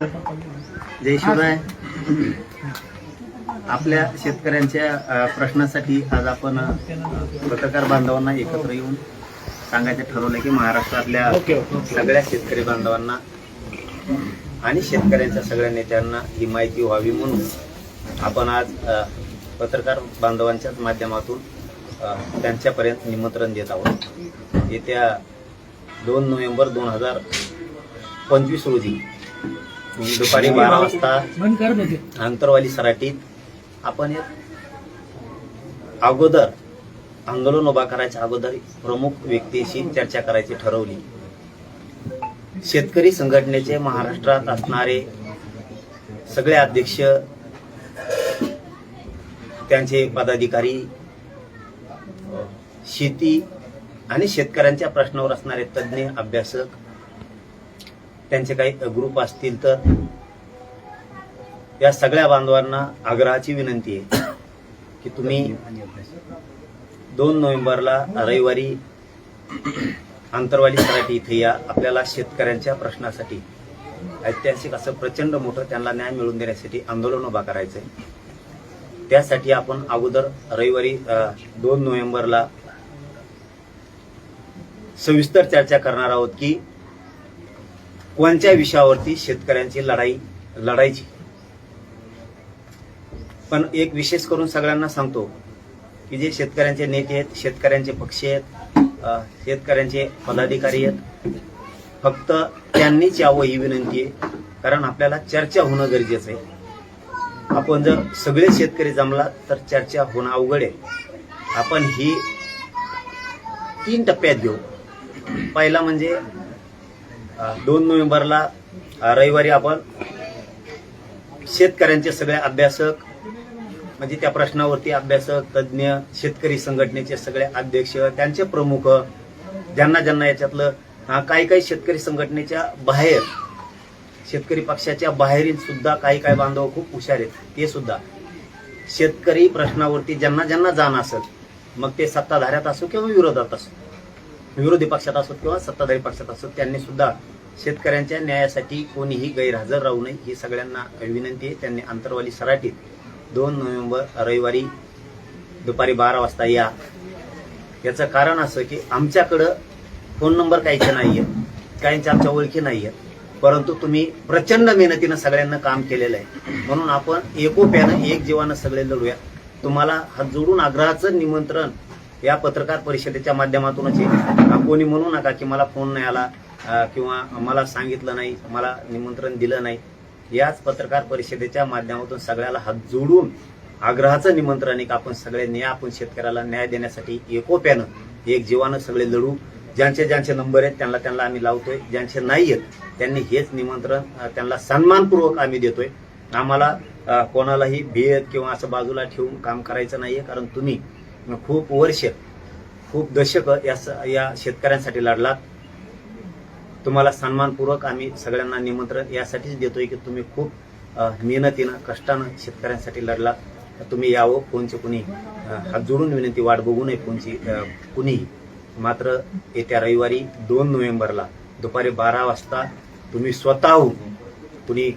जय शिवराय आपल्या शेतकऱ्यांच्या प्रश्नासाठी आज आपण पत्रकार बांधवांना एकत्र येऊन सांगायचं ठरवलं की महाराष्ट्रातल्या सगळ्या शेतकरी बांधवांना आणि शेतकऱ्यांच्या सगळ्या नेत्यांना ही माहिती व्हावी म्हणून आपण आज पत्रकार बांधवांच्याच माध्यमातून त्यांच्यापर्यंत निमंत्रण देत आहोत. येत्या दोन नोव्हेंबर दोन हजार पंचवीस रोजी दुपारी बारा वाजता आंतरवाली सराटीत आपण एक अगोदर आंदोलन उभा करायच्या अगोदर प्रमुख व्यक्तीशी चर्चा करायची ठरवली. शेतकरी संघटनेचे महाराष्ट्रात असणारे सगळे अध्यक्ष त्यांचे पदाधिकारी शेती आणि शेतकऱ्यांच्या प्रश्नावर असणारे तज्ज्ञ अभ्यासक त्यांचे काही ग्रुप असतील तर या सगळ्या बांधवांना आग्रहाची विनंती आहे की तुम्ही दोन नोव्हेंबरला रविवारी आंतरवाली सराठी इथे या. आपल्याला शेतकऱ्यांच्या प्रश्नासाठी ऐतिहासिक असं प्रचंड मोठं त्यांना न्याय मिळवून देण्यासाठी आंदोलन उभा करायचं आहे त्यासाठी आपण अगोदर रविवारी दोन नोव्हेंबरला सविस्तर चर्चा करणार आहोत की कोणत्या विषयावरती शेतकऱ्यांची लढाई लढायची? पण एक विशेष करून सगळ्यांना सांगतो की जे शेतकऱ्यांचे नेते आहेत शेतकऱ्यांचे पक्ष आहेत शेतकऱ्यांचे पदाधिकारी आहेत फक्त त्यांनीच यावं ही विनंती आहे. कारण आपल्याला चर्चा होणं गरजेचं आहे. आपण जर सगळे शेतकरी जमला तर चर्चा होणं अवघड आहे. आपण ही तीन टप्प्यात घेऊ. पहिला म्हणजे दोन नोव्हेंबरला रविवारी आपण शेतकऱ्यांचे सगळे अभ्यासक म्हणजे त्या प्रश्नावरती अभ्यासक तज्ज्ञ शेतकरी संघटनेचे सगळे अध्यक्ष त्यांचे प्रमुख ज्यांना ज्यांना याच्यातलं काही काही शेतकरी संघटनेच्या बाहेर शेतकरी पक्षाच्या बाहेरील सुद्धा काही काही बांधव खूप हुशार आहेत. ते सुद्धा शेतकरी प्रश्नावरती ज्यांना ज्यांना जाण असत मग ते सत्ताधाऱ्यात असो किंवा विरोधात असो विरोधी पक्षात असो किंवा सत्ताधारी पक्षात असो त्यांनी सुद्धा शेतकऱ्यांच्या न्यायासाठी कोणीही गैरहजर राहू नये ही सगळ्यांना विनंती आहे. त्यांनी आंतरवाली सराटीत दोन नोव्हेंबर रविवारी दुपारी बारा वाजता या. याचं कारण असं की आमच्याकडं फोन नंबर काहीचे नाही आहेत काहींच्या आमच्या ओळखी नाही आहेत परंतु तुम्ही प्रचंड मेहनतीनं सगळ्यांना काम केलेलं आहे. म्हणून आपण एकोप्यानं एक जीवानं सगळे लढूया. तुम्हाला हात जोडून आग्रहाचं निमंत्रण या पत्रकार परिषदेच्या माध्यमातूनच आहे कोणी म्हणू नका की मला फोन नाही आला किंवा मला सांगितलं नाही मला निमंत्रण दिलं नाही. याच पत्रकार परिषदेच्या माध्यमातून सगळ्याला हात जोडून आग्रहाचं निमंत्रण आहे की आपण सगळ्यांनी आपण शेतकऱ्याला न्याय देण्यासाठी एकोप्यानं एक जीवानं सगळे लढू. ज्यांचे ज्यांचे नंबर आहेत त्यांना त्यांना आम्ही लावतोय. ज्यांचे नाही आहेत त्यांनी हेच निमंत्रण त्यांना सन्मानपूर्वक आम्ही देतोय. आम्हाला कोणालाही भेद किंवा असं बाजूला ठेवून काम करायचं नाहीये कारण तुम्ही खूप वर्ष खूप दशक या स- या शेतकऱ्यांसाठी लढलात तुम्हाला सन्मानपूर्वक आम्ही सगळ्यांना निमंत्रण यासाठीच देतोय की तुम्ही खूप मेहनतीनं कष्टानं शेतकऱ्यांसाठी लढला. तुम्ही यावं फोनचे कुणी हात जोडून विनंती वाट बघू नये फोनची कुणी कुणीही. मात्र येत्या रविवारी दोन नोव्हेंबरला दुपारी बारा वाजता तुम्ही स्वतःहून कुणी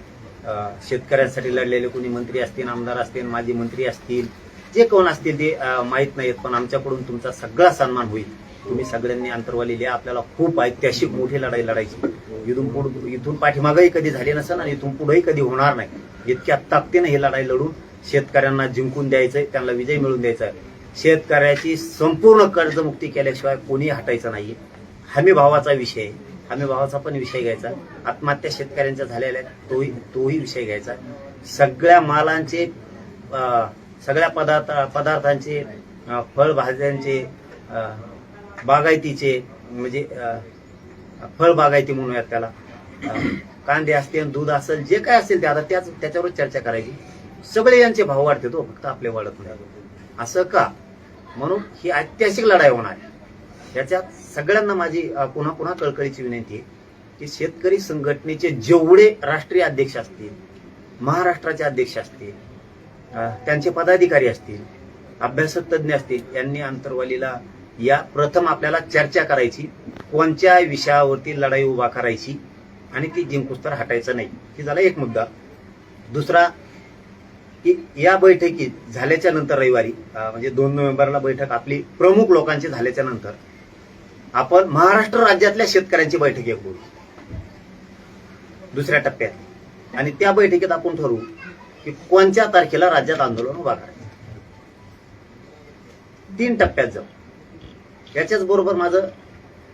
शेतकऱ्यांसाठी लढलेले कुणी मंत्री असतील आमदार असतील माजी मंत्री असतील जे कोण असतील ते माहीत नाहीत पण आमच्याकडून तुमचा सगळा सन्मान होईल. तुम्ही सगळ्यांनी अंतरवाली लिहा. आपल्याला खूप ऐतिहासिक मोठी लढाई लढायची. इथून पुढे इथून पाठीमागही कधी झाली नसेल आणि इथून पुढेही कधी होणार नाही. इतक्या ताकदीनं ही लढाई लढून शेतकऱ्यांना जिंकून द्यायचंय त्यांना विजय मिळवून द्यायचा आहे शेतकऱ्याची संपूर्ण कर्जमुक्ती केल्याशिवाय कोणी हटायचं नाही हमी भावाचा विषय आहे. हमी भावाचा पण विषय घ्यायचा. आत्महत्या शेतकऱ्यांच्या झालेल्या तोही तोही विषय घ्यायचा. सगळ्या मालांचे सगळ्या पदार्थ पदार्थांचे फळभाज्यांचे बागायतीचे म्हणजे फळबागायती म्हणूयात त्याला. कांदे असतील दूध असेल जे काय असेल ते आता त्याच त्याच्यावर चर्चा करायची. सगळे यांचे भाव वाढते तो फक्त आपले वाढत नाही असं का? म्हणून ही ऐतिहासिक लढाई होणार आहे. याच्यात सगळ्यांना माझी पुन्हा पुन्हा कळकळीची विनंती आहे की शेतकरी संघटनेचे जेवढे राष्ट्रीय अध्यक्ष असतील महाराष्ट्राचे अध्यक्ष असतील त्यांचे पदाधिकारी असतील अभ्यासक तज्ज्ञ असतील यांनी आंतरवालीला या प्रथम आपल्याला चर्चा करायची कोणत्या विषयावरती लढाई उभा करायची आणि ती जिंकूस तर हटायचं नाही. ही झाला एक मुद्दा. दुसरा की या बैठकीत झाल्याच्यानंतर रविवारी म्हणजे दोन नोव्हेंबरला बैठक आपली प्रमुख लोकांची झाल्याच्यानंतर आपण महाराष्ट्र राज्यातल्या शेतकऱ्यांची बैठक एक बोलू दुसऱ्या टप्प्यात. आणि त्या बैठकीत आपण ठरवू की कोणत्या तारखेला राज्यात आंदोलन उभा करायचं तीन टप्प्यात जाऊ. याच्याच बरोबर माझं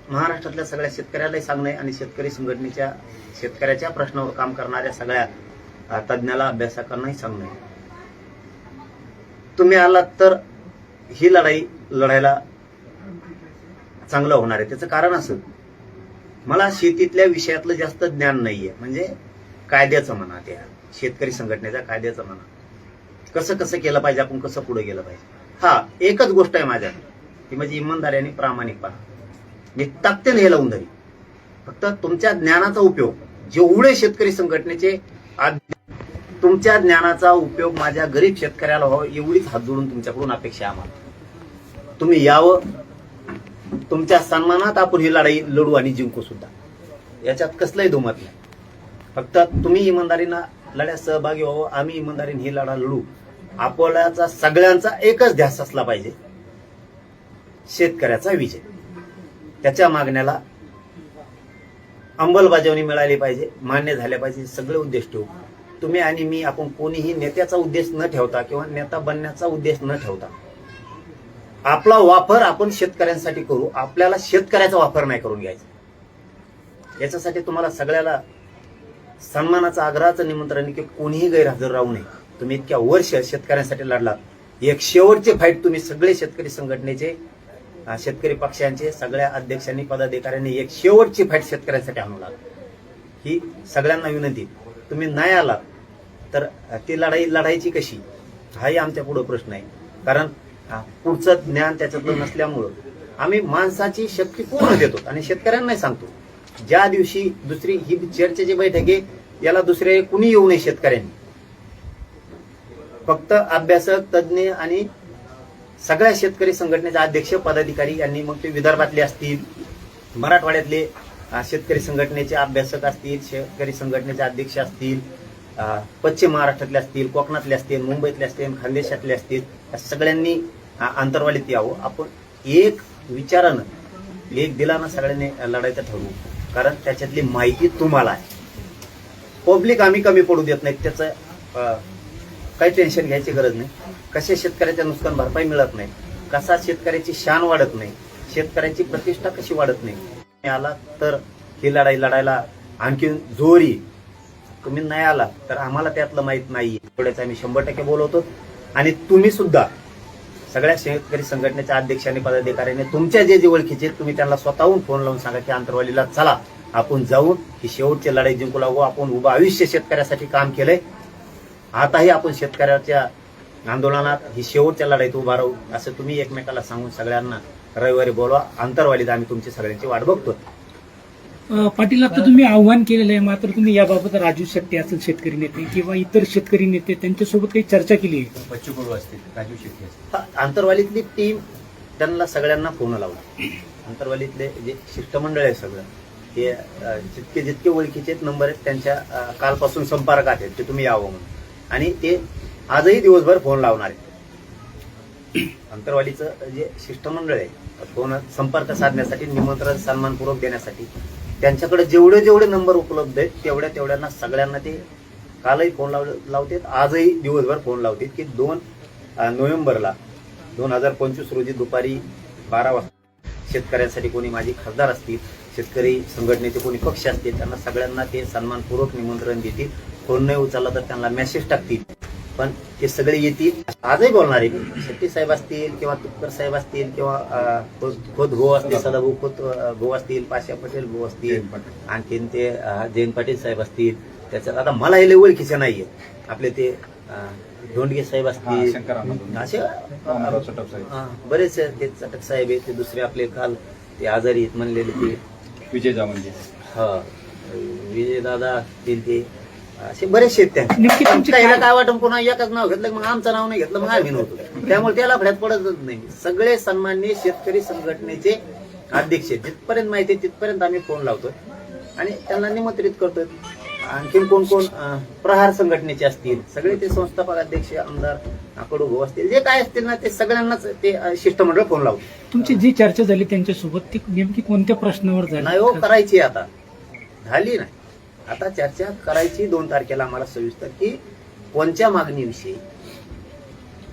महाराष्ट्रातल्या सगळ्या शेतकऱ्यालाही सांगणं आहे आणि शेतकरी संघटनेच्या शेतकऱ्याच्या प्रश्नावर काम करणाऱ्या सगळ्या तज्ज्ञाला अभ्यासकांनाही सांगणं आहे. तुम्ही आलात तर ही लढाई लढायला चांगलं होणार आहे. त्याचं कारण असं मला शेतीतल्या विषयातलं जास्त ज्ञान नाहीये. म्हणजे कायद्याचं म्हणा त्या. शेतकरी संघटनेचा कायद्याचा म्हणा. कसं कसं केलं पाहिजे आपण कसं पुढे गेलं पाहिजे. हा एकच गोष्ट आहे माझ्या ती म्हणजे इमानदारी आणि प्रामाणिकपणा मी ताकदीने हे लावून धरी फक्त तुमच्या ज्ञानाचा उपयोग जेवढे शेतकरी संघटनेचे आज तुमच्या ज्ञानाचा उपयोग माझ्या गरीब शेतकऱ्याला व्हावा एवढीच हात जोडून तुमच्याकडून अपेक्षा आम्हाला. तुम्ही यावं. तुमच्या सन्मानात आपण ही लढाई लढू आणि जिंकू सुद्धा. याच्यात कसलंही दुमत नाही. फक्त तुम्ही इमानदारीनं लढ्यात सहभागी व्हावं आम्ही इमानदारीने ही लढा लढू. आपल्याचा सगळ्यांचा एकच ध्यास असला पाहिजे. शेतकऱ्याचा विजय. त्याच्या मागण्याला अंमलबजावणी मिळाली पाहिजे मान्य झाल्या पाहिजे सगळे उद्देश ठेवू. तुम्ही आणि मी आपण कोणीही नेत्याचा उद्देश न ठेवता किंवा नेता बनण्याचा उद्देश न ठेवता आपला वापर आपण शेतकऱ्यांसाठी करू. आपल्याला शेतकऱ्याचा वापर नाही करून घ्यायचा. याच्यासाठी तुम्हाला सगळ्याला सन्मानाचं आग्रहाचं निमंत्रण की कोणीही गैरहजर राहू नये. तुम्ही इतक्या वर्ष शेतकऱ्यांसाठी लढलात. एक शेवटचे फाईट तुम्ही सगळे शेतकरी संघटनेचे शेतकरी पक्षांचे सगळ्या अध्यक्षांनी पदाधिकाऱ्यांनी एक शेवटची फाईट शेतकऱ्यांसाठी आणू ही सगळ्यांना विनंती. तुम्ही नाही आलात तर ती लढाई लढायची कशी? हाही आमच्या पुढे प्रश्न आहे. कारण पुढचं ज्ञान त्याच्यातलं नसल्यामुळं आम्ही माणसाची शक्ती पूर्ण देतो आणि शेतकऱ्यांनाही सांगतो. ज्या दिवशी दुसरी ही चर्चेची बैठक आहे याला दुसरे कुणी येऊ नये शेतकऱ्यांनी? फक्त अभ्यासक तज्ज्ञ आणि सगळ्या शेतकरी संघटनेचे अध्यक्ष पदाधिकारी यांनी मग ते विदर्भातले असतील मराठवाड्यातले शेतकरी संघटनेचे अभ्यासक असतील शेतकरी संघटनेचे अध्यक्ष असतील पश्चिम महाराष्ट्रातले असतील कोकणातले असतील मुंबईतले असतील खानदेशातले असतील या सगळ्यांनी अंतर्वालीत यावं. आपण एक विचारानं एक दिलानं सगळ्यांनी लढायचं ठरवू. कारण त्याच्यातली माहिती तुम्हाला आहे. पब्लिक आम्ही कमी पडू देत नाही त्याचं काही टेन्शन घ्यायची गरज नाही. कशा शेतकऱ्याच्या नुकसान भरपाई मिळत नाही कसा शेतकऱ्याची शान वाढत नाही शेतकऱ्याची प्रतिष्ठा कशी वाढत नाही. तुम्ही आला तर ही लढाई लढायला आणखी जोरी. तुम्ही नाही आला तर आम्हाला त्यातलं माहीत नाही एवढ्याच आम्ही शंभर टक्के बोलवतो. आणि तुम्ही सुद्धा सगळ्या शेतकरी संघटनेच्या अध्यक्षांनी पदाधिकाऱ्यांनी तुमच्या जे जे ओळखीचे आहेत, तुम्ही त्यांना स्वतःहून फोन लावून सांगा की आंतरवालीला चला. आपण जाऊन ही शेवटची लढाई जिंकू लागू. आपण उभं आयुष्य शेतकऱ्यासाठी काम केलंय. आताही आपण शेतकऱ्याच्या आंदोलनात ही शेवटच्या लढाईत उभा राहू. असं तुम्ही एकमेकाला सांगून सगळ्यांना रविवारी बोलवा. आंतरवालीत आम्ही तुमची सगळ्यांची वाट बघतो पाटील आता तुम्ही आव्हान केलेलं आहे मात्र तुम्ही याबाबत राजू शेट्टी असेल शेतकरी नेते किंवा इतर शेतकरी नेते त्यांच्यासोबत काही चर्चा केली आहे? बच्चू कडू असतील राजू शेट्टी असतील. हा, आंतरवालीतली टीम त्यांना सगळ्यांना फोन लावला. आंतरवालीतले जे शिष्टमंडळ आहे सगळं हे अ, जितके जितके ओळखीचे नंबर आहेत त्यांच्या कालपासून संपर्कात आहेत ते तुम्ही यावं म्हणून. आणि ते आजही दिवसभर फोन लावणार आहेत. आंतरवालीचं जे शिष्टमंडळ आहे फोन संपर्क साधण्यासाठी निमंत्रण सन्मानपूर्वक देण्यासाठी त्यांच्याकडे जेवढे जेवढे नंबर उपलब्ध आहेत तेवढ्या तेवढ्यांना सगळ्यांना ते कालही फोन लाव लावतात आजही दिवसभर फोन लावतात की दोन नोव्हेंबरला दोन हजार पंचवीस रोजी दुपारी बारा वाजता शेतकऱ्यांसाठी कोणी माझी खासदार असतील शेतकरी संघटनेचे कोणी पक्ष असतील त्यांना सगळ्यांना ते सन्मानपूर्वक निमंत्रण देतील. फोन नाही उचलला तर त्यांना मेसेज टाकतील. पण ते सगळे येतील. आजही बोलणार आहे शेट्टी साहेब असतील किंवा तुपकर साहेब असतील किंवा खोत गो असतील सदाभाऊ खोत गो असतील पाशा पटेल गो असतील. आणखीन ते जयंत पाटील साहेब असतील. त्याच्यात आता मला हे लय ओळखीचे नाहीये. आपले ते धोंडगे साहेब असतील. असे. हा, बरेच. ते चटक साहेब आहेत ते दुसरे आपले काल ते आजारी आहेत म्हणलेले ते. विजय हा विजय दादा ते. असे बरेचसे आहेत त्यांचे. नेमकी तुमची त्याला काय- काय वाटून पुन्हा एकच नाव घेतलं मग आमचं नाव नाही घेतलं मग आम्ही नव्हतो. त्यामुळे त्याला फड्यात पडतच नाही. सगळे सन्माननीय शेतकरी संघटनेचे अध्यक्ष आहेत. जिथपर्यंत माहिती आहे तिथपर्यंत आम्ही फोन लावतोय. आणि त्यांना निमंत्रित करतोय. आणखीन कोण कोण अं, प्रहार संघटनेचे असतील सगळे ते संस्थापक अध्यक्ष आमदार कडू भाऊ असतील जे काय असतील ना ते सगळ्यांनाच ते अं, शिष्टमंडळ फोन लावतो तुमची जी चर्चा झाली त्यांच्यासोबत ती नेमकी कोणत्या प्रश्नावर नाही हो झाली करायची आता. झाली नाही. आता चर्चा करायची दोन तारखेला आम्हाला सविस्तर की कोणत्या मागणीविषयी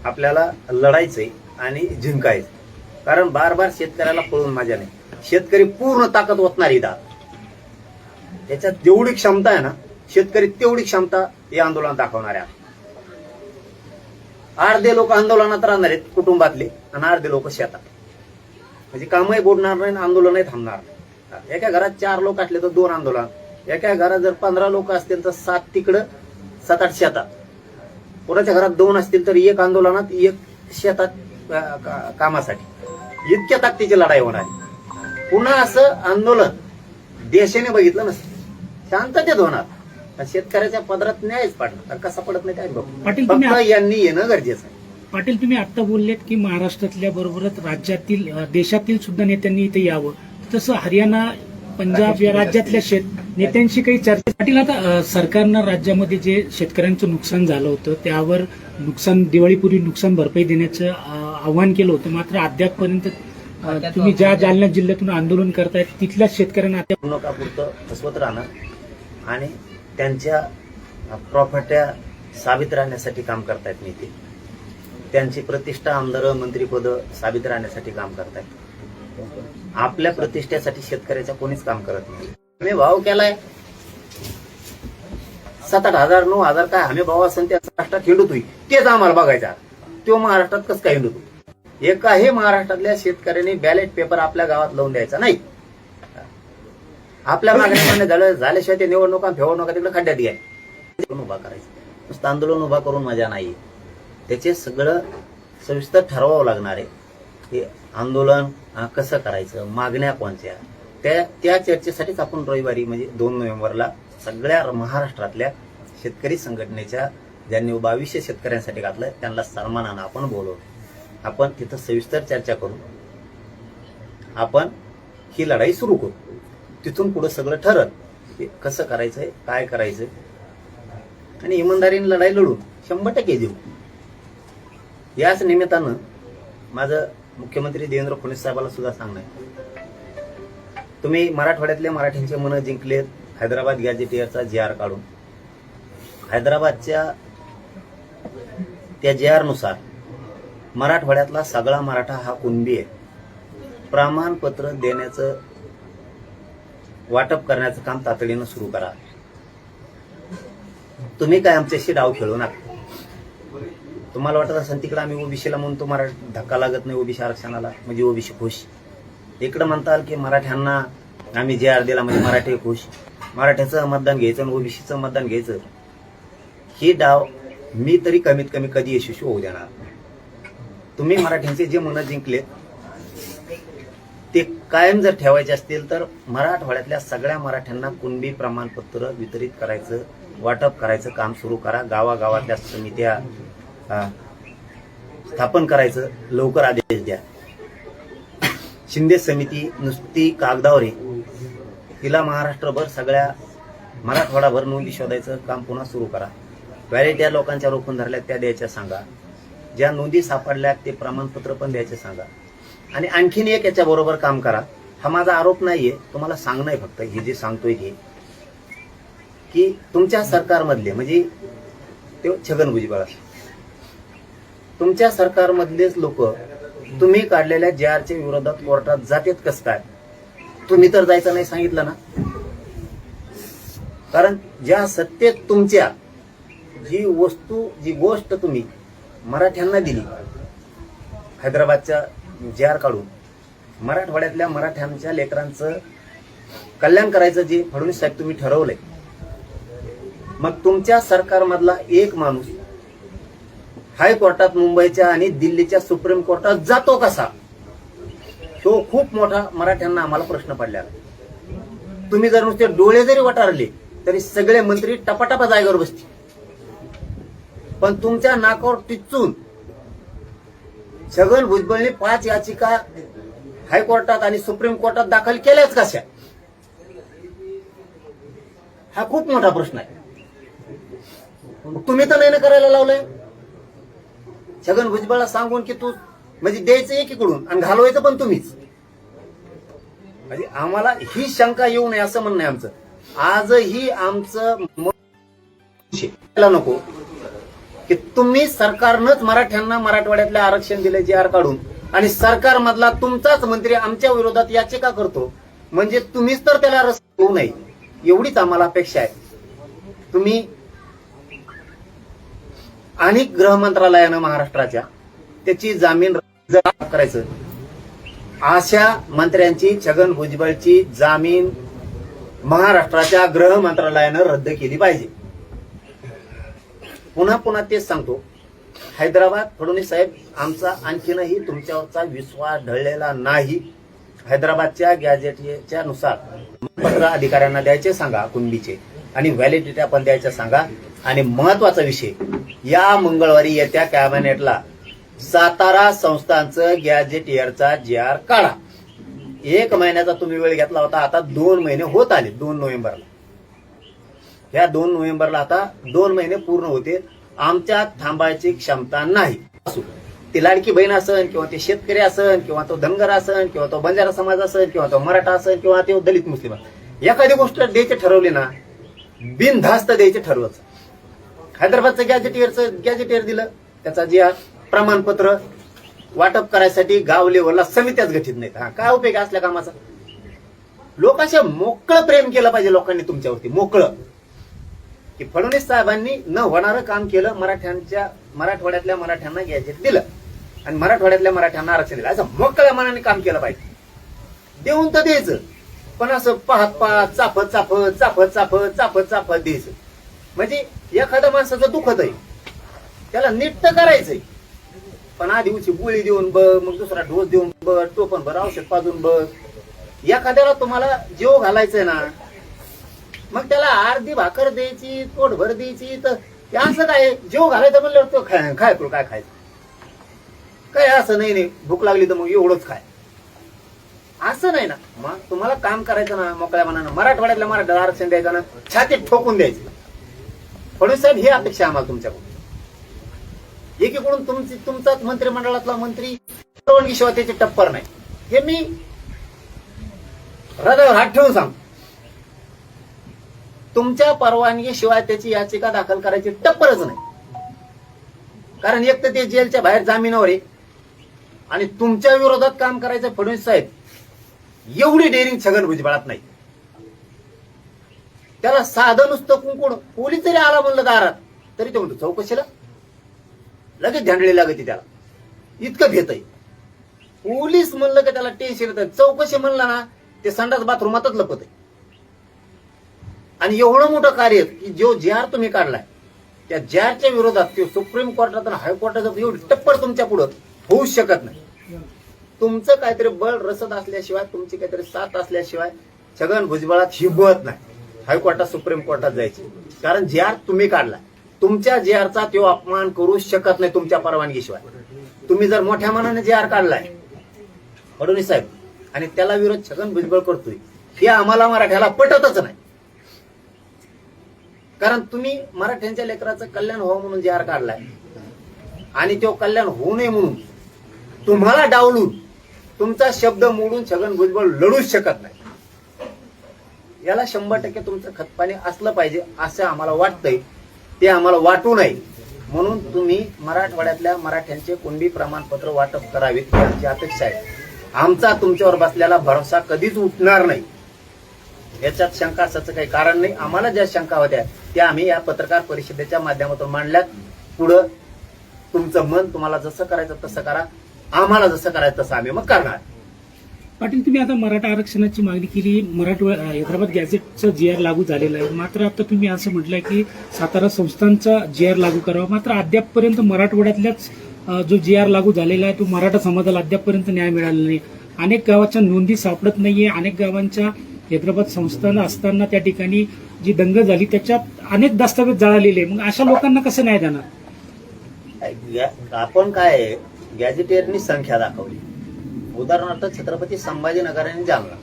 आपल्याला लढायचंय आणि जिंकायचं कारण बार बार शेतकऱ्याला पळून माझ्या नाही. शेतकरी पूर्ण ताकद ओतणार दा त्याच्यात जेवढी क्षमता आहे ना शेतकरी तेवढी क्षमता हे आंदोलन दाखवणार आहे. अर्धे लोक आंदोलनात राहणार आहेत कुटुंबातले आणि अर्धे लोक शेतात. म्हणजे कामही बोडणार नाही आंदोलनही थांबणार नाही. एका घरात चार लोक असले तर दोन आंदोलन. एका घरात जर पंधरा लोक असतील तर सात तिकडं सात आठ शेतात. कोणाच्या घरात दोन असतील तर एक आंदोलनात एक शेतात कामासाठी. इतक्या ताकदीची लढाई होणार. पुन्हा असं आंदोलन देशाने बघितलं नसतं. शांततेत होणार. शेतकऱ्याच्या पदरात न्यायच पडणार. कसा पडत नाही काय बघू. पाटील, फक्त यांनी येणं गरजेचं आहे. पाटील तुम्ही आता बोललेत की महाराष्ट्रातल्या बरोबरच राज्यातील देशातील सुद्धा नेत्यांनी इथे यावं. तसं हरियाणा पंजाब या राज्यातल्या शेत नेत्यांशी काही चर्चा पाटील आता सरकारनं राज्यामध्ये जे शेतकऱ्यांचं नुकसान झालं होतं त्यावर नुकसान दिवाळीपूर्वी नुकसान भरपाई देण्याचं आव्हान केलं होतं. मात्र अद्यापपर्यंत तुम्ही ज्या जालना जिल्ह्यातून आंदोलन करतायत तिथल्या शेतकऱ्यांना अद्याप नकापुरतं फसवत राहणं आणि त्यांच्या प्रॉपर्ट्या साबित राहण्यासाठी काम करतायत नेते. त्यांची प्रतिष्ठा आमदार मंत्रीपद साबित राहण्यासाठी काम करतायत. आपल्या प्रतिष्ठेसाठी शेतकऱ्याचं कोणीच काम करत नाही. आम्ही भाव केलाय. सात आठ हजार नऊ हजार काय आम्ही भाव असेल त्या राष्ट्रात हिंडतोय तेच आम्हाला बघायचा तो महाराष्ट्रात कसं काय हिंडतो एकाही महाराष्ट्रातल्या शेतकऱ्यांनी बॅलेट पेपर आपल्या गावात लावून द्यायचा नाही. आपल्या मागण्या झालं झाल्याशिवाय ते निवडणुका फेवडणुका तिकडे खड्ड्यात घ्या उभा करायचं? नुसतं आंदोलन उभा करून मजा नाही. त्याचे सगळं सविस्तर ठरवावं लागणार आहे. हे आंदोलन कसं करायचं मागण्या कोणत्या? त्या त्या चर्चेसाठीच आपण रविवारी म्हणजे दोन नोव्हेंबरला सगळ्या महाराष्ट्रातल्या शेतकरी संघटनेच्या ज्यांनी बावीसशे शेतकऱ्यांसाठी घातलं त्यांना सन्मानानं आपण बोलवलं आपण तिथं सविस्तर चर्चा करू. आपण ही लढाई सुरू करू. तिथून पुढं सगळं ठरत की कसं करायचंय काय करायचंय? आणि इमानदारीने लढाई लढून शंभर टक्के देऊ. याच निमित्तानं माझं मुख्यमंत्री देवेंद्र फडणवीस साहेबाला सुद्धा सांगणार तुम्ही मराठवाड्यातल्या मराठ्यांचे मन जिंकलेत हैदराबाद गॅजेटियरचा जे आर काढून. हैदराबादच्या त्या जे आरनुसार मराठवाड्यातला सगळा मराठा हा कुणबी आहे. प्रमाणपत्र देण्याचं वाटप करण्याचं काम तातडीनं सुरू करा. तुम्ही काय आमच्याशी डाव खेळू नका. तुम्हाला वाटत असेल तिकडे आम्ही ओबीसीला म्हणतो मराठी धक्का लागत नाही ओबीसी आरक्षणाला म्हणजे ओबीसी खुश. इकडं म्हणताल की मराठ्यांना आम्ही जे आर दिला म्हणजे मराठी खुश. मराठ्याचं मतदान घ्यायचं आणि ओबीसीचं मतदान घ्यायचं. ही डाव मी तरी कमीत कमी कधी यशस्वी होऊ देणार तुम्ही मराठ्यांचे जे मनं जिंकले ते कायम जर ठेवायचे असतील तर मराठवाड्यातल्या सगळ्या मराठ्यांना कुणबी प्रमाणपत्र वितरित करायचं वाटप करायचं काम सुरू करा. गावागावातल्या समित्या स्थापन करायचं. लवकर आदेश द्या. शिंदे समिती नुसती कागदावर आहे. तिला महाराष्ट्रभर सगळ्या मराठवाडाभर नोंदी शोधायचं काम पुन्हा सुरू करा. व्हॅलिड या लोकांच्या रोखून धरल्या त्या द्यायच्या सांगा. ज्या नोंदी सापडल्या ते प्रमाणपत्र पण द्यायचे सांगा. आणि आणखीन एक याच्याबरोबर काम करा. हा माझा आरोप नाहीये. तुम्हाला सांगणं आहे फक्त. हे जे सांगतोय ते की तुमच्या सरकारमधले म्हणजे ते छगन भुजबळ तुमच्या सरकारमधलेच लोक तुम्ही काढलेल्या जे आरच्या विरोधात कोर्टात जातेत कस काय? तुम्ही तर जायचं नाही सांगितलं ना? कारण ज्या सत्तेत तुमच्या जी वस्तू जी गोष्ट तुम्ही मराठ्यांना दिली हैदराबादच्या जे आर काढून मराठवाड्यातल्या मराठ्यांच्या लेकरांचं कल्याण करायचं जे फडणवीस साहेब तुम्ही ठरवलंय मग तुमच्या सरकारमधला एक माणूस हायकोर्टात मुंबईच्या आणि दिल्लीच्या सुप्रीम कोर्टात जातो कसा? तो खूप मोठा मराठ्यांना आम्हाला प्रश्न पडला तुम्ही जर नुसते डोळे जरी वटारले तरी सगळे मंत्री टपाटपा जागेवर बसतील. पण तुमच्या नाकावर टिचून छगन भुजबळने पाच याचिका हायकोर्टात आणि सुप्रीम कोर्टात दाखल केल्याच कशा? हा खूप मोठा प्रश्न आहे. तुम्ही तर नाही ना करायला लावलंय? छगन भुजबळला सांगून की तू म्हणजे द्यायचं एकीकडून आणि घालवायचं पण तुम्हीच. म्हणजे आम्हाला ही शंका येऊ नये असं म्हणणं आहे आमचं. आजही आमचं नको. की तुम्ही सरकारनंच मराठ्यांना मराठवाड्यातल्या आरक्षण दिले जी आर काढून. आणि सरकार मधला तुमचाच मंत्री आमच्या विरोधात याचिका करतो. म्हणजे तुम्हीच तर त्याला रस देऊ नये. एवढीच आम्हाला अपेक्षा आहे. तुम्ही आणि गृह मंत्रालयानं महाराष्ट्राच्या त्याची जामीन करायचं. अशा मंत्र्यांची छगन भुजबळची जामीन महाराष्ट्राच्या गृह मंत्रालयानं रद्द केली पाहिजे. पुन्हा पुन्हा तेच सांगतो. हैदराबाद फडणवीस साहेब आमचा आणखीनही तुमच्यावरचा विश्वास ढळलेला नाही. हैदराबादच्या गॅजेटच्या नुसार पत्र अधिकाऱ्यांना द्यायचे सांगा कुणबीचे. आणि व्हॅलिडिटी आपण द्यायचे सांगा. आणि महत्त्वाचा विषय या मंगळवारी येत्या कॅबिनेटला सातारा संस्थांचं गॅजेट इयरचा जी आर काढा. एक महिन्याचा तुम्ही वेळ घेतला होता आता दोन महिने होत आले दोन नोव्हेंबरला. या दोन नोव्हेंबरला आता दोन महिने पूर्ण होते आमच्यात थांबायची क्षमता नाही. ती लाडकी बहीण असन किंवा ते शेतकरी असन किंवा तो धनगर असन किंवा तो बंजारा समाज असन किंवा तो मराठा असन किंवा तो दलित मुस्लिम असं एखादी गोष्ट द्यायचे ठरवले ना बिनधास्त द्यायचे ठरवच हैदराबादचं गॅजेटियरचं गॅजेटियर दिलं. त्याचा जे प्रमाणपत्र वाटप करायसाठी गाव लेवलला समित्याच गठीत नाहीत. हा काय उपयोग असल्या कामाचा? लोक असे मोकळं प्रेम केलं पाहिजे लोकांनी तुमच्यावरती मोकळं. की फडणवीस साहेबांनी न होणारं काम केलं मराठ्यांच्या मराठवाड्यातल्या मराठ्यांना गॅजेट दिलं. आणि मराठवाड्यातल्या मराठ्यांना आरक्षण दिलं. असं मोकळ्या मनाने काम केलं पाहिजे. देऊन तर द्यायचं. पण असं पाहत पाहत चाफत चाफत चाफत चाफत चाफत चाफत द्यायचं. म्हणजे एखाद्या माणसाचं दुखत आहे. त्याला नीट तर करायचंय. पण आधी उची गोळी देऊन बघ मग दुसरा डोस देऊन बघ तो पण औषध पाजून बघ एखाद्याला तुम्हाला जीव घालायचंय ना मग त्याला अर्धी भाकर द्यायची पोटभर द्यायची तर ते असं काय जीव घालायचं म्हणल्यावर तो खाय खाय तू काय खायचं? काय असं नाही नाही भूक लागली तर मग एवढंच खाय. असं नाही ना. मग तुम्हाला काम करायचं ना मोकळ्या मनानं. मराठवाड्यातल्या मराठ्याला आरक्षण द्यायचं ना छातीत ठोकून द्यायचं. फडणवीस साहेब ही अपेक्षा आम्हाला तुमच्याकडून एकीकडून तुमची तुमचाच मंत्रिमंडळातला मंत्री परवानगीशिवाय त्याचे टप्पर नाही. हे मी हृदयावर हात ठेवून सांगतो. तुमच्या परवानगीशिवाय त्याची याचिका दाखल करायची टप्परच नाही. कारण एक तर ते जेलच्या बाहेर जामिनावर आहे. आणि तुमच्या विरोधात काम करायचं फडणवीस साहेब. एवढी डेअरिंग छगन भुजबळात नाही. त्याला साधं नुसतं कुंकुण पोलीस जरी आला म्हणलं दारात तरी ते म्हणतो चौकशीला? लगेच झंडळी लागते त्याला. इतकं भेत आहे पोलीस म्हणलं की त्याला टेन्शन येतं. चौकशी म्हणलं ना ते संडास बाथरूमातच लपत आहे आणि एवढं मोठं कार्य की जो जे आर तुम्ही काढलाय त्या जारच्या विरोधात ते सुप्रीम कोर्टात आणि हायकोर्टात एवढी टप्पर तुमच्या पुढं होऊ शकत नाही. तुमचं काहीतरी बळ रसद असल्याशिवाय तुमची काहीतरी साथ असल्याशिवाय छगन भुजबळात हिबत नाही. हायकोर्टात सुप्रीम कोर्टात जायची. कारण जे आर तुम्ही काढलाय तुमच्या जे आरचा तो अपमान करू शकत नाही तुमच्या परवानगीशिवाय. तुम्ही जर मोठ्या मनाने जे आर काढलाय फडणवीस साहेब आणि त्याला विरोध छगन भुजबळ करतोय हे आम्हाला मराठ्याला पटतच नाही. कारण तुम्ही मराठ्यांच्या लेकराचं कल्याण व्हावं म्हणून जे आर काढलाय आणि तो कल्याण होऊ नये म्हणून तुम्हाला डावलून तुमचा शब्द मोडून छगन भुजबळ लढूच शकत नाही. याला शंभर टक्के तुमचं खतपाणी असलं पाहिजे असं आम्हाला वाटतंय. ते आम्हाला वाटू नये. म्हणून तुम्ही मराठवाड्यातल्या मराठ्यांचे कुणबी प्रमाणपत्र वाटप करावेत याची आमची अपेक्षा आहे. आमचा तुमच्यावर बसलेला भरोसा कधीच उठणार नाही. याच्यात शंका असायचं काही कारण नाही. आम्हाला ज्या शंका होत्या त्या आम्ही या पत्रकार परिषदेच्या माध्यमातून मांडल्यात. पुढं तुमचं मन तुम्हाला जसं करायचं तसं करा. आम्हाला जसं करायचं तसं आम्ही मग करणार. पाटील तुम्ही आता मराठा आरक्षणाची मागणी केली. मराठवा हैदराबाद गॅझेटचं जी आर लागू झालेलं आहे. मात्र आता तुम्ही असं म्हटलंय की सातारा संस्थांचा जी आर लागू करावा. मात्र अद्यापपर्यंत मराठवाड्यातल्याच जो जी आर लागू झालेला आहे तो मराठा समाजाला अद्यापपर्यंत न्याय मिळालेला नाही. अनेक गावाच्या नोंदी सापडत नाहीये. अनेक गावांच्या हैदराबाद संस्थान असताना त्या ठिकाणी जी दंग झाली त्याच्यात अनेक दस्तावेज जळालेले मग अशा लोकांना कसं न्याय देणार? आपण काय आहे, संख्या दाखवली. उदाहरणार्थ छत्रपती संभाजीनगर आणि जालना.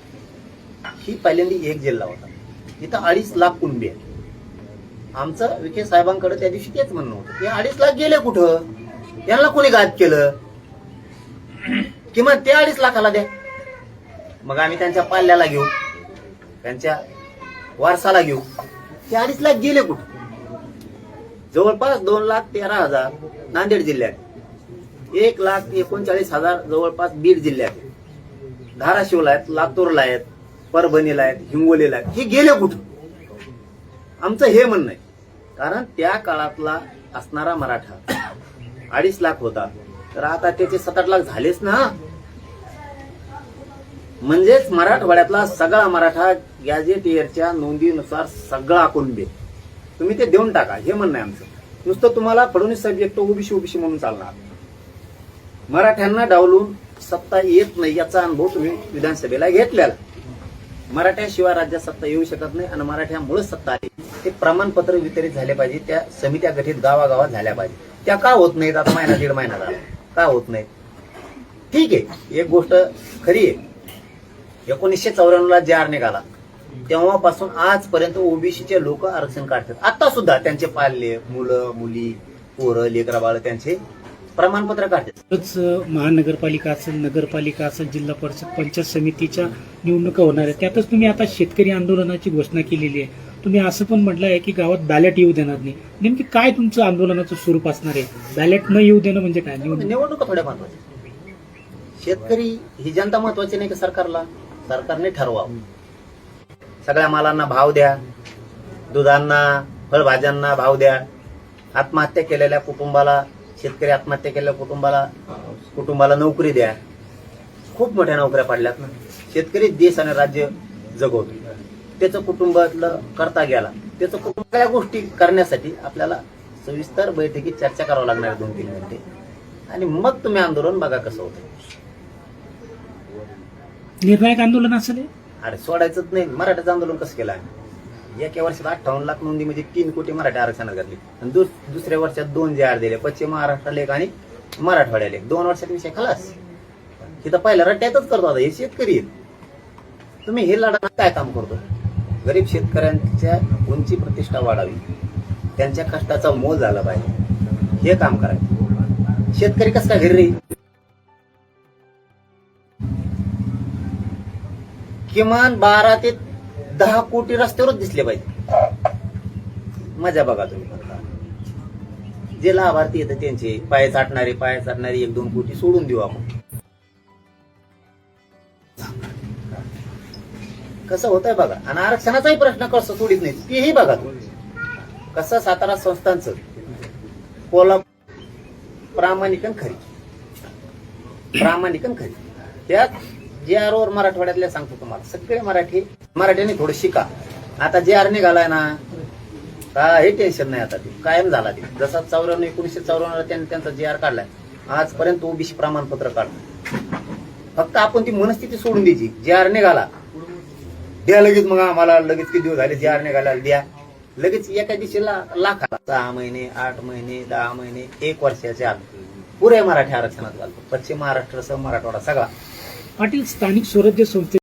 ही पहिल्यांदा एक जिल्हा होता. इथं अडीच लाख कुणबी आहेत. आमचं विखे साहेबांकडे त्या दिवशी तेच म्हणणं होतं की अडीच लाख गेले कुठं? यांना कोणी गाद केलं? किमान ते अडीच लाखाला द्या. मग आम्ही त्यांच्या पाल्याला घेऊ त्यांच्या वारसाला घेऊ. ते अडीच लाख गेले कुठं? जवळपास दोन लाख तेरा हजार नांदेड जिल्ह्यात. एक लाख एकोणचाळीस हजार जवळपास बीड जिल्ह्यात. धाराशिवला आहेत लातूरला आहेत परभणीला आहेत हिंगोलीला आहेत. हे गेले कुठं? आमचं हे म्हणणं आहे. कारण त्या काळातला असणारा मराठा अडीच लाख होता. तर आता त्याचे सात आठ लाख झालेच ना. म्हणजेच मराठवाड्यातला सगळा मराठा गॅजेट इयरच्या नोंदीनुसार सगळा कुणबे. तुम्ही ते देऊन टाका. हे म्हणणं आहे आमचं. नुसतं तुम्हाला फडणवीस साहेब एकटं ओबीसी ओबीसी म्हणून चालणार. मराठ्यांना डावलून सत्ता येत नाही याचा अनुभव तुम्ही विधानसभेला घेतलेला. मराठ्याशिवाय राज्यात सत्ता येऊ शकत नाही आणि मराठ्यामुळे सत्ता आली. ते प्रमाणपत्र वितरित झाले पाहिजे. त्या समित्या गठीत गावागावात झाल्या पाहिजे. त्या का होत नाहीत? आता महिना दीड महिना झाला. का होत नाही ठीक आहे. एक गोष्ट खरी आहे. एकोणीसशे चौऱ्याण्णवला जे आर निघाला तेव्हापासून आजपर्यंत ओबीसीचे लोक आरक्षण काढतात. आता सुद्धा त्यांचे पाल्य मुलं मुली पोरं लेकराबाळ त्यांचे प्रमाणपत्र काढतात. महानगरपालिका असेल नगरपालिका असेल जिल्हा परिषद पंचायत समितीच्या निवडणुका होणार आहेत. त्यातच तुम्ही आता शेतकरी आंदोलनाची घोषणा केलेली आहे. तुम्ही असं पण म्हटलं आहे की गावात बॅलेट येऊ देणार नाही. नेमकी काय तुमचं आंदोलनाचं स्वरूप असणार आहे? बॅलेट न येऊ देणं म्हणजे काय? निवडणूक निवडणुका थोड्या महत्त्वाच्या शेतकरी ही जनता महत्वाची नाही का सरकारला? सरकारने ठरवावं. सगळ्या मालांना भाव द्या. दुधांना फळभाज्यांना भाव द्या. आत्महत्या केलेल्या कुटुंबाला शेतकरी आत्महत्या केलेल्या कुटुंबाला कुटुंबाला नोकरी द्या. खूप मोठ्या नोकऱ्या पडल्यात ना. शेतकरी देश आणि राज्य जगवतो. त्याचं कुटुंबातलं करता गेला. त्याचं कुटुंब सगळ्या गोष्टी करण्यासाठी आपल्याला सविस्तर बैठकीत चर्चा करावं लागणार आहे दोन तीन मिनिटे. आणि मग तुम्ही आंदोलन बघा कसं होतं निर्णायक आंदोलन असेल? अरे सोडायचंच नाही. मराठ्याचं आंदोलन कसं केलं आम्ही? एका वर्षात अठ्ठावन्न लाख नोंदी म्हणजे तीन कोटी मराठी आरक्षणात घातली. आणि दुस- दुसऱ्या वर्षात दोन जे आर दिले पश्चिम महाराष्ट्राला एक आणि मराठवाड्याला एक दोन वर्षात विषय खलास. तर पहिल्या रट्ट्यातच करतो आता हे शेतकरी तुम्ही हे लढा काय काम करतो? गरीब शेतकऱ्यांच्या उंची प्रतिष्ठा वाढावी. त्यांच्या कष्टाचा मोल झाला पाहिजे. हे काम करायचं. शेतकरी कस काय घरी राहील? किमान बारा ते दहा कोटी रस्त्यावरच दिसले पाहिजे. मजा बघा तुम्ही. जे लाभार्थी येतात त्यांचे पाय चाटणारे पाय चाटणारे एक दोन कोटी सोडून देऊ आपण. कसं होतंय बघा आणि आरक्षणाचाही प्रश्न कसं सोडित नाही तेही बघा कसं सातारा संस्थांचं कोल्हा प्रामाणिकन खरी. प्रामाणिकन खरी. त्यात जे आर मराठवाड्यातल्या सांगतो तुम्हाला सगळे मराठी मराठीने थोडं शिका. आता जे आर निघालाय ना काही टेन्शन नाही आता ते. कायम झाला ते. जसा चौऱ्याण्णव एकोणीसशे चौऱ्याण्णव त्यांनी त्यांचा जे आर काढलाय आजपर्यंत ओबीसी प्रमाणपत्र काढलं. फक्त आपण ती मनस्थिती सोडून द्यायची. जे आर निघाला द्या लगेच मग आम्हाला लगेच किती दिवस झाले जे आर निघाला द्या. लगेच एका दिवशी लाख आला सहा महिने आठ महिने दहा महिने एक वर्षाचे आत. पुरे मराठी आरक्षणात घालतो. पश्चिम महाराष्ट्रासह मराठवाडा सगळा. पाटील स्थानिक स्वराज्य संस्थे